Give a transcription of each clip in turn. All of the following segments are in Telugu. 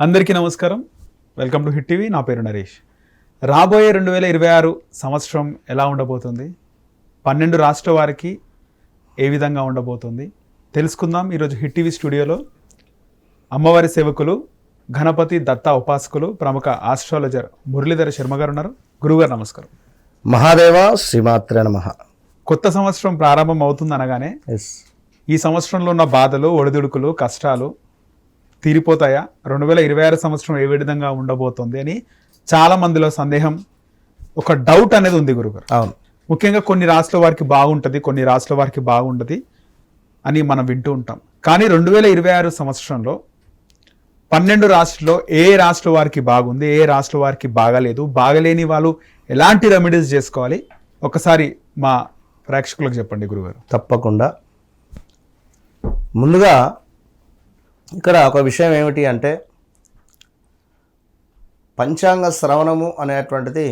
అందరికీ నమస్కారం. Welcome to hit TV. నా పేరు నరేష్. రాబోయే రెండు వేల ఇరవై ఆరు సంవత్సరం ఎలా ఉండబోతుంది? పన్నెండు రాష్ట్ర వారికి ఏ విధంగా ఉండబోతుంది? తెలుసుకుందాం ఈరోజు హిట్ టీవీ స్టూడియోలో అమ్మవారి సేవకులు గణపతి దత్త ఉపాసకులు ప్రముఖ ఆస్ట్రాలజర్ మురళీధర శర్మ గారు ఉన్నారు. గురుగారు నమస్కారం. మహాదేవ శ్రీమాత్రే నమ. కొత్త సంవత్సరం ప్రారంభం అవుతుంది అనగానే ఎస్ ఈ సంవత్సరంలో ఉన్న బాధలు ఒడిదుడుకులు కష్టాలు తీరిపోతాయా? రెండు వేల ఇరవై ఆరు సంవత్సరం ఏ విధంగా ఉండబోతోంది అని చాలా మందిలో సందేహం ఒక డౌట్ అనేది ఉంది గురుగారు. అవును. ముఖ్యంగా కొన్ని రాష్ట్రాల వారికి బాగుంటుంది కొన్ని రాష్ట్రాల వారికి బాగుంటుంది అని మనం వింటూ ఉంటాం. కానీ రెండు వేల ఇరవై ఆరు సంవత్సరంలో పన్నెండు రాష్ట్రాల్లో ఏ రాష్ట్ర వారికి బాగుంది ఏ రాష్ట్ర వారికి బాగలేదు బాగలేని వాళ్ళు ఎలాంటి రెమెడీస్ చేసుకోవాలి? ఒకసారి మా ప్రేక్షకులకు చెప్పండి గురుగారు. తప్పకుండా. ముందుగా ఇక్కడ ఒక విషయం ఏమిటి అంటే పంచాంగ శ్రవణము అనేటువంటిది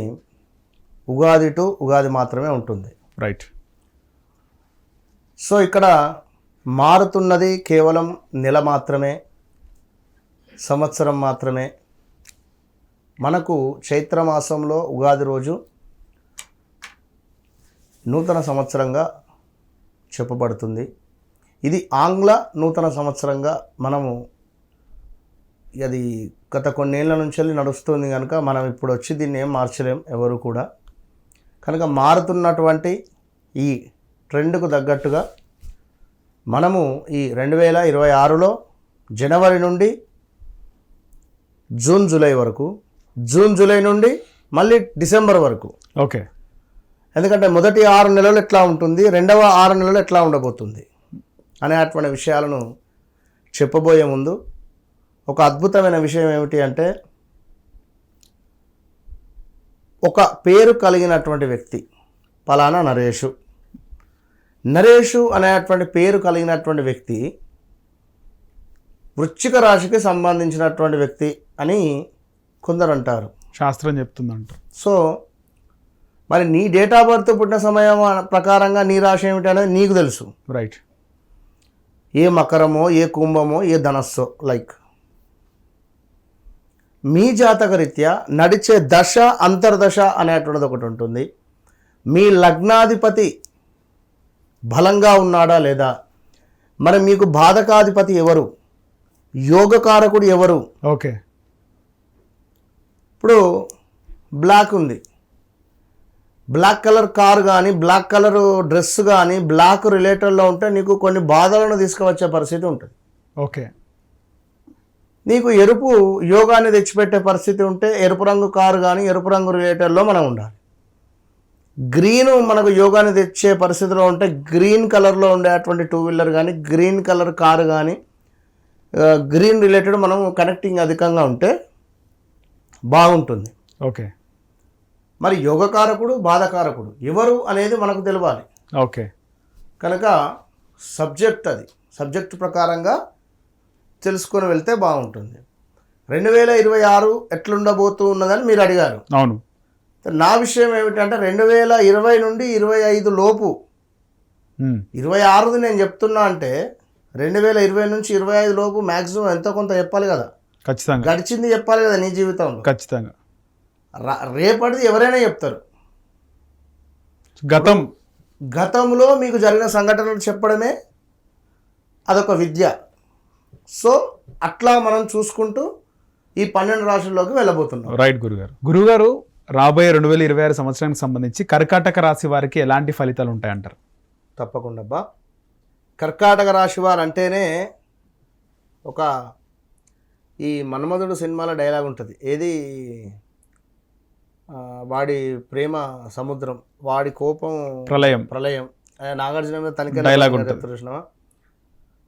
ఉగాది టు ఉగాది మాత్రమే ఉంటుంది. రైట్ సో ఇక్కడ మారుతున్నది కేవలం నెల మాత్రమే సంవత్సరం మాత్రమే. మనకు చైత్రమాసంలో ఉగాది రోజు నూతన సంవత్సరంగా చెప్పబడుతుంది. ఇది ఆంగ్ల నూతన సంవత్సరంగా మనము అది గత కొన్నేళ్ళ నుంచి వెళ్ళి నడుస్తుంది కనుక మనం ఇప్పుడు వచ్చి దీన్ని ఏం మార్చలేం ఎవరు కూడా. కనుక మారుతున్నటువంటి ఈ ట్రెండ్కు తగ్గట్టుగా మనము ఈ రెండు వేల ఇరవై ఆరులో జనవరి నుండి జూన్ జూలై వరకు జూన్ జూలై నుండి మళ్ళీ డిసెంబర్ వరకు. ఓకే. ఎందుకంటే మొదటి ఆరు నెలలు ఎట్లా ఉంటుంది రెండవ ఆరు నెలలు ఎట్లా ఉండబోతుంది? అనేటువంటి విషయాలను చెప్పబోయే ముందు ఒక అద్భుతమైన విషయం ఏమిటి అంటే ఒక పేరు కలిగినటువంటి వ్యక్తి పలానా నరేషు. నరేషు అనేటువంటి పేరు కలిగినటువంటి వ్యక్తి వృశ్చిక రాశికి సంబంధించినటువంటి వ్యక్తి అని కొందరు అంటారు శాస్త్రం చెప్తుందంట. సో మరి నీ డేట్ ఆఫ్ బర్త్ పుట్టిన సమయం ప్రకారంగా నీ రాశి ఏమిటి అనేది నీకు తెలుసు. రైట్ ఏ మకరమో ఏ కుంభమో ఏ ధనస్సో లైక్ మీ జాతక రీత్యా నడిచే దశ అంతర్దశ అనేటువంటిది ఒకటి ఉంటుంది. మీ లగ్నాధిపతి బలంగా ఉన్నాడా లేదా? మరి మీకు బాధకాధిపతి ఎవరు? యోగకారకుడు ఎవరు? ఓకే ఇప్పుడు బ్లాక్ ఉంది. బ్లాక్ కలర్ కార్ కానీ బ్లాక్ కలర్ డ్రెస్ కానీ బ్లాక్ రిలేటెడ్లో ఉంటే నీకు కొన్ని బాధలను తీసుకువచ్చే పరిస్థితి ఉంటుంది. ఓకే. నీకు ఎరుపు యోగాన్ని తెచ్చిపెట్టే పరిస్థితి ఉంటే ఎరుపు రంగు కారు కానీ ఎరుపు రంగు రిలేటెడ్లో మనం ఉండాలి. గ్రీన్ మనకు యోగాన్ని తెచ్చే పరిస్థితిలో ఉంటే గ్రీన్ కలర్లో ఉండేటువంటి టూ వీలర్ కానీ గ్రీన్ కలర్ కారు కానీ గ్రీన్ రిలేటెడ్ మనం కనెక్టింగ్ అధికంగా ఉంటే బాగుంటుంది. ఓకే. మరి యోగకారకుడు బాధకారకుడు. ఎవరు అనేది మనకు తెలవాలి. ఓకే. కనుక సబ్జెక్ట్ అది. సబ్జెక్ట్ ప్రకారంగా తెలుసుకొని వెళ్తే బాగుంటుంది. రెండు వేల ఇరవై ఆరు ఎట్లుండబోతూ ఉన్నదని మీరు అడిగారు. అవును. నా విషయం ఏమిటంటే రెండు వేల ఇరవై నుండి ఇరవై ఐదు లోపు. ఇరవై ఆరుది నేను చెప్తున్నా అంటే రెండు వేల ఇరవై నుంచి ఇరవై ఐదు లోపు మ్యాక్సిమం ఎంతో కొంత చెప్పాలి కదా. ఖచ్చితంగా. గడిచింది చెప్పాలి కదా నీ జీవితంలో. ఖచ్చితంగా. రేపటిది ఎవరైనా చెప్తారు. గతం. గతంలో మీకు జరిగిన సంఘటనలు చెప్పడమే అదొక విద్య. సో అట్లా మనం చూసుకుంటూ ఈ పన్నెండు రాశుల్లోకి వెళ్ళబోతున్నాం. రైట్ గురుగారు. గురుగారు రాబోయే రెండు వేల ఇరవై ఆరు సంవత్సరానికి సంబంధించి కర్కాటక రాశి వారికి ఎలాంటి ఫలితాలు ఉంటాయంటారు? తప్పకుండా అబ్బా. కర్కాటక రాశి వారు అంటేనే ఒక ఈ మన్మధుడు సినిమాలో డైలాగ్ ఉంటుంది. ఏది? వాడి ప్రేమ సముద్రం వాడి కోపం ప్రళయం. ప్రళయం. నాగార్జున మీద. చూసినావా?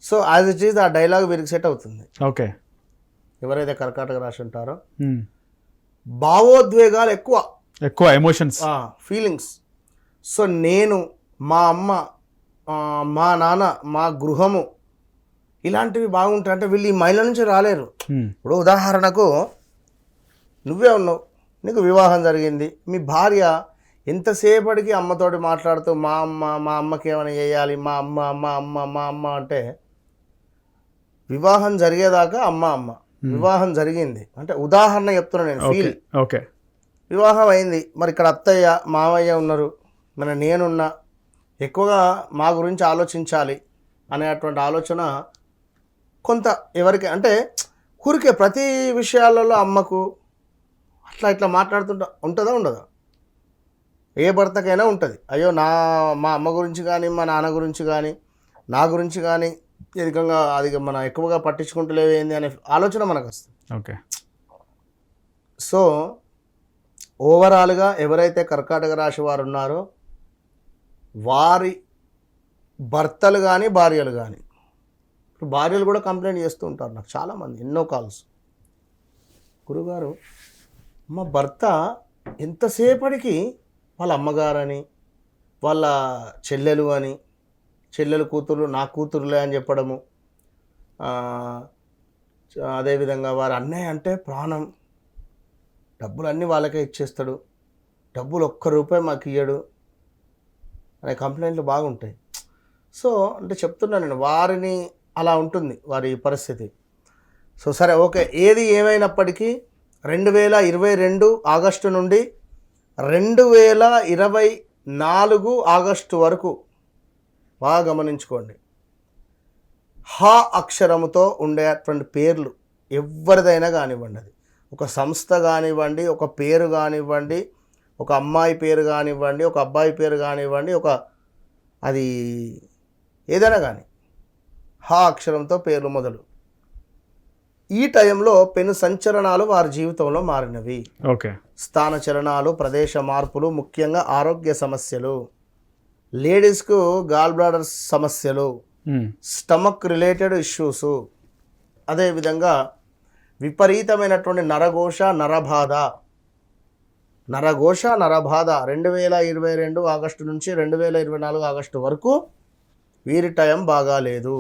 సో యాజ్ ఇట్ ఈజ్ ఆ డైలాగ్ వీరికి సెట్ అవుతుంది. ఓకే. ఎవరైతే కర్కాటక రాశి ఉంటారో ఉమ్, భావోద్వేగాలు ఎక్కువ. ఎక్కువ ఎమోషన్స్ ఫీలింగ్స్ సో నేను మా అమ్మ మా నాన్న మా గృహము ఇలాంటివి బాగుంటాయి. అంటే వీళ్ళు ఈ మైళ్ళ నుంచి రాలేరు. ఇప్పుడు ఉదాహరణకు నువ్వే ఉన్నావు. నీకు వివాహం జరిగింది. మీ భార్య ఎంతసేపటికి అమ్మతోటి మాట్లాడుతూ మా అమ్మ మా అమ్మకి ఏమైనా చేయాలి? మా అమ్మ మా అమ్మ మా అమ్మ అంటే వివాహం జరిగేదాకా అమ్మ అమ్మ. వివాహం జరిగింది. అంటే ఉదాహరణ చెప్తున్నా నేను. Okay feel okay. వివాహం అయింది. మరి ఇక్కడ అత్తయ్య మావయ్య ఉన్నారు. మన నేనున్నా. ఎక్కువగా మా గురించి ఆలోచించాలి అనేటువంటి ఆలోచన కొంత ఎవరికి అంటే ఊరికే ప్రతి విషయాలలో అమ్మకు అట్లా ఇట్లా మాట్లాడుతుంటా ఉంటుందా ఉండదా? ఏ భర్తకైనా ఉంటుంది. అయ్యో నా మా అమ్మ గురించి కానీ మా నాన్న గురించి కానీ నా గురించి కానీ ఎదికంగా అది మన ఎక్కువగా పట్టించుకుంటలేవేంది అనే ఆలోచన మనకు వస్తుంది ఓకే. సో ఓవరాల్గా ఎవరైతే కర్కాటక రాశి వారు ఉన్నారో వారి భర్తలు కానీ భార్యలు కానీ ఇప్పుడు భార్యలు కూడా కంప్లైంట్ చేస్తూ ఉంటారు నాకు చాలామంది ఎన్నో కాల్స్. గురుగారు మా భర్త ఎంతసేపటికి వాళ్ళ అమ్మగారని వాళ్ళ చెల్లెలు అని చెల్లెలు కూతురు నా కూతురులే అని చెప్పడము అదేవిధంగా వారి అన్నయ్య అంటే ప్రాణం. డబ్బులు అన్నీ వాళ్ళకే ఇచ్చేస్తాడు. డబ్బులు ఒక్క రూపాయి మాకు ఇయ్యడు అనే కంప్లైంట్లు బాగుంటాయి. సో అంటే చెప్తున్నాను నేను వారిని అలా ఉంటుంది వారి పరిస్థితి. సో సరే ఓకే ఏది ఏమైనప్పటికీ రెండు వేల ఇరవై రెండు ఆగస్టు నుండి రెండు వేల ఇరవై నాలుగు ఆగస్టు వరకు బాగా గమనించుకోండి. హా అక్షరముతో ఉండేటువంటి పేర్లు ఎవరిదైనా కానివ్వండి అది. ఒక సంస్థ కానివ్వండి ఒక పేరు కానివ్వండి ఒక అమ్మాయి పేరు కానివ్వండి ఒక అబ్బాయి పేరు కానివ్వండి ఒక అది ఏదైనా కానీ. హా అక్షరంతో పేర్లు మొదలు. ఈ టైంలో పెను సంచలనాలు వారి జీవితంలో మారినవి. ఓకే. స్థాన చలనాలు ప్రదేశ మార్పులు ముఖ్యంగా ఆరోగ్య సమస్యలు లేడీస్కు గాల్ బ్లాడర్ సమస్యలు. స్టమక్ రిలేటెడ్ ఇష్యూస్ అదేవిధంగా విపరీతమైనటువంటి నరఘోష నరబాధ. నరఘోష నరబాధ రెండు వేల ఇరవై రెండు ఆగస్టు నుంచి రెండు వేల ఇరవై నాలుగు ఆగస్టు వరకు వీరి టైం బాగాలేదు.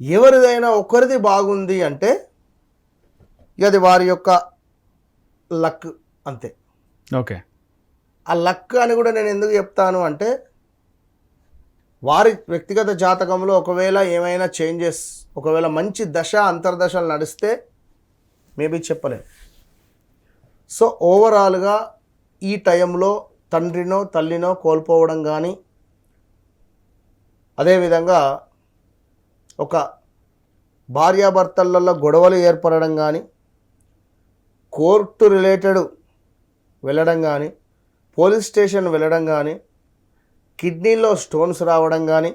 ఎవరిదైనా ఒకరిది బాగుంది అంటే ఇక అది వారి యొక్క లక్ అంతే. ఓకే. ఆ లక్ అని కూడా నేను ఎందుకు చెప్తాను అంటే వారి వ్యక్తిగత జాతకంలో ఒకవేళ ఏమైనా చేంజెస్ ఒకవేళ మంచి దశ అంతర్దశలు నడిస్తే మేబీ చెప్పలేం సో ఓవరాల్గా ఈ టైంలో తండ్రినో తల్లినో కోల్పోవడం కానీ అదేవిధంగా ఒక భార్యాభర్తలలో గొడవలు ఏర్పడడం కానీ కోర్టు రిలేటెడ్ వెళ్ళడం కానీ పోలీస్ స్టేషన్ వెళ్ళడం కానీ కిడ్నీలో స్టోన్స్ రావడం కానీ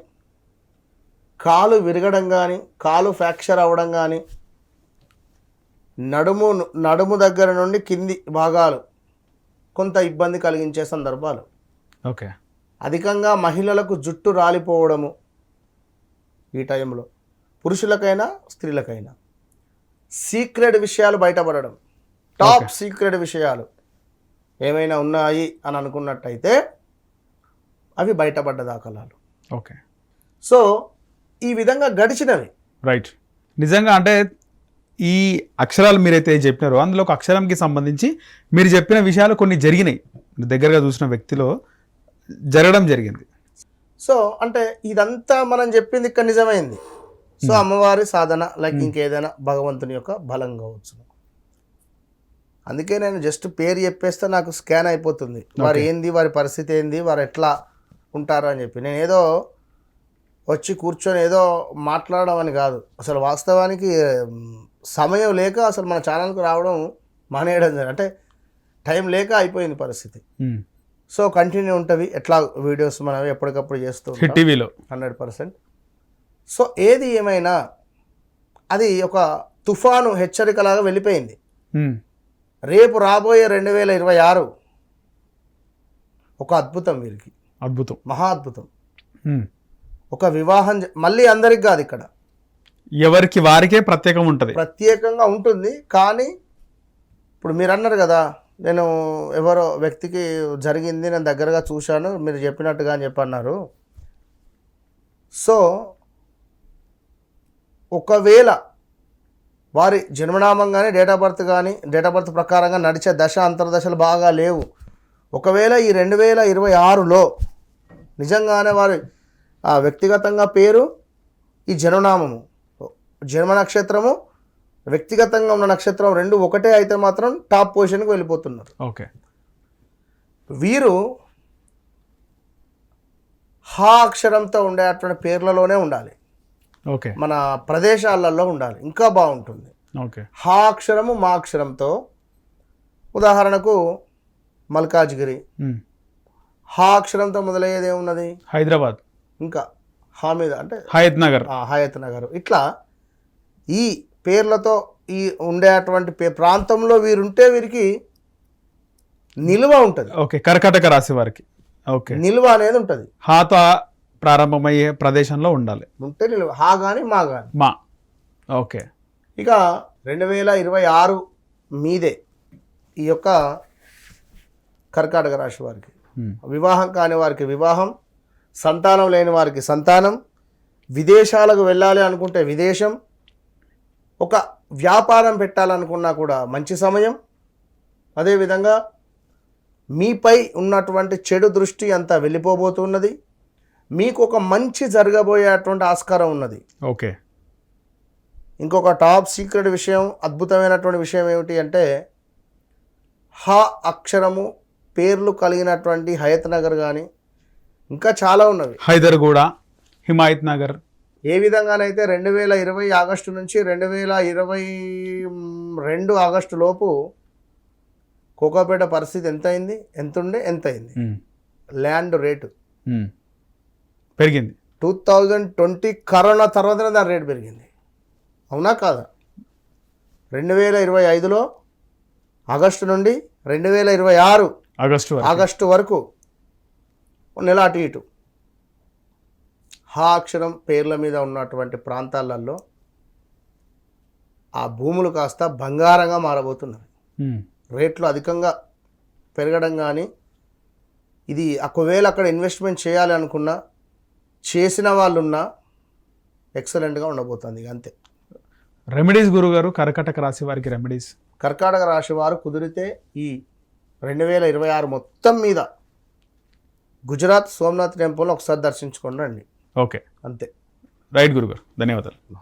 కాలు విరగడం కానీ కాలు ఫ్రాక్చర్ అవ్వడం కానీ నడుము నడుము దగ్గర నుండి కింది భాగాలు కొంత ఇబ్బంది కలిగించే సందర్భాలు. ఓకే. అధికంగా మహిళలకు జుట్టు రాలిపోవడము ఈ టైంలో. పురుషులకైనా స్త్రీలకైనా. సీక్రెట్ విషయాలు బయటపడడం. టాప్ సీక్రెట్ విషయాలు ఏమైనా ఉన్నాయి అని అనుకున్నట్టయితే అవి బయటపడ్డ దాఖలాలు. ఓకే. సో ఈ విధంగా గడిచినవి. రైట్. నిజంగా అంటే ఈ అక్షరాలు మీరైతే చెప్పినారో అందులో ఒక అక్షరంకి సంబంధించి మీరు చెప్పిన విషయాలు కొన్ని జరిగినాయి. దగ్గరగా చూసిన వ్యక్తిలో జరగడం జరిగింది. సో అంటే ఇదంతా మనం చెప్పింది ఇక్కడ నిజమైంది. సో అమ్మవారి సాధన లైక్ ఇంకేదైనా భగవంతుని యొక్క బలం కావచ్చు. అందుకే నేను జస్ట్ పేరు చెప్పేస్తే నాకు స్కాన్ అయిపోతుంది. వారు ఏంది వారి పరిస్థితి ఏంది వారు ఎట్లా ఉంటారు అని చెప్పి. నేను ఏదో వచ్చి కూర్చొని ఏదో మాట్లాడడం అని కాదు. అసలు వాస్తవానికి సమయం లేక అసలు మన ఛానల్కి రావడం మానేయడం జరిగింది. అంటే టైం లేక అయిపోయింది పరిస్థితి. ఉమ్. సో కంటిన్యూ ఉంటుంది. ఎట్లా వీడియోస్ మనం ఎప్పటికప్పుడు చేస్తూ టీవీలో. Hundred percent. సో ఏది ఏమైనా అది ఒక తుఫాను హెచ్చరికలాగా వెళ్ళిపోయింది. రేపు రాబోయే రెండు వేల ఇరవై ఆరు ఒక అద్భుతం వీరికి. అద్భుతం. మహా అద్భుతం. ఒక వివాహం మళ్ళీ అందరికి కాదు ఇక్కడ. ఎవరికి వారికే ప్రత్యేకం ఉంటుంది. ప్రత్యేకంగా ఉంటుంది. కానీ ఇప్పుడు మీరు అన్నారు కదా నేను ఎవరో వ్యక్తికి జరిగింది నేను దగ్గరగా చూశాను మీరు చెప్పినట్టుగా అని చెప్పన్నారు. సో ఒకవేళ వారి జన్మనామం కానీ డేట్ ఆఫ్ బర్త్ కానీ డేట్ ఆఫ్ బర్త్ ప్రకారంగా నడిచే దశ అంతర్దశలు బాగా లేవు. ఒకవేళ ఈ రెండు వేల ఇరవై ఆరులో నిజంగానే వారి వ్యక్తిగతంగా పేరు ఈ జన్మనామము జన్మ నక్షత్రము వ్యక్తిగతంగా ఉన్న నక్షత్రం రెండు ఒకటే అయితే మాత్రం టాప్ పొజిషన్కి వెళ్ళిపోతున్నారు. ఓకే. వీరు హా అక్షరంతో ఉండేటువంటి పేర్లలోనే ఉండాలి. ఓకే. మన ప్రదేశాలలో ఉండాలి. ఇంకా బాగుంటుంది. ఓకే. హా అక్షరము మా అక్షరంతో ఉదాహరణకు మల్కాజ్గిరి. హా అక్షరంతో మొదలయ్యేది ఏమున్నది? హైదరాబాద్. ఇంకా హా మీద అంటే హయత్ నగర్. హయత్ నగర్. ఇట్లా ఈ పేర్లతో ఈ ఉండేటువంటి పే ప్రాంతంలో వీరుంటే వీరికి నిల్వ ఉంటుంది. ఓకే కర్కాటక రాశి వారికి. ఓకే. నిల్వ అనేది ఉంటుంది. హాత ప్రారంభమయ్యే ప్రదేశంలో ఉండాలి. ఉంటే నిల్వ హా కానీ మా కానీ మా. ఓకే. ఇక రెండు వేల ఇరవై ఆరు మీదే ఈ యొక్క కర్కాటక రాశి వారికి. వివాహం కాని వారికి వివాహం సంతానం లేని వారికి సంతానం విదేశాలకు వెళ్ళాలి అనుకుంటే విదేశం ఒక వ్యాపారం పెట్టాలనుకున్నా కూడా మంచి సమయం. అదేవిధంగా మీపై ఉన్నటువంటి చెడు దృష్టి అంతా వెళ్ళిపోబోతున్నది. మీకు ఒక మంచి జరగబోయేటువంటి ఆస్కారం ఉన్నది. ఓకే. ఇంకొక టాప్ సీక్రెట్ విషయం అద్భుతమైనటువంటి విషయం ఏమిటి అంటే హ అక్షరము పేర్లు కలిగినటువంటి హయత్ నగర్ కానీ ఇంకా చాలా ఉన్నవి. హైదర్గూడ హిమాయత్ నగర్ ఏ విధంగానైతే రెండు వేల ఇరవై ఆగస్టు నుంచి రెండు వేల ఇరవై రెండు ఆగస్టు లోపు కోకాపేట పరిస్థితి ఎంత అయింది ఎంత ఉండే ఎంత అయింది. Land rate. పెరిగింది. టూ థౌజండ్ ట్వంటీ కరోనా తర్వాతనే దాని రేటు పెరిగింది. అవునా కాదా? రెండు వేల ఇరవై ఐదులో ఆగస్టు నుండి రెండు వేల ఇరవై ఆరు ఆగస్టు ఆగస్టు వరకు నెల అటు ఇటు. హా అక్షరం పేర్ల మీద ఉన్నటువంటి ప్రాంతాలలో ఆ భూములు కాస్త బంగారంగా మారబోతున్నవి. ఉమ్. రేట్లు అధికంగా పెరగడం కానీ ఇది ఒకవేళ అక్కడ ఇన్వెస్ట్మెంట్ చేయాలి అనుకున్నా చేసిన వాళ్ళున్నా ఎక్సలెంట్గా ఉండబోతుంది అంతే. రెమెడీస్ గురుగారు కర్కాటక రాశి వారికి రెమెడీస్. కర్కాటక రాశి వారు కుదిరితే ఈ రెండు వేల ఇరవై ఆరు మొత్తం మీద గుజరాత్ సోమనాథ్ టెంపుల్ ఒకసారి దర్శించుకోండి రండి. ఓకే. అంతే. రైట్ గురుగారు ధన్యవాదాలు.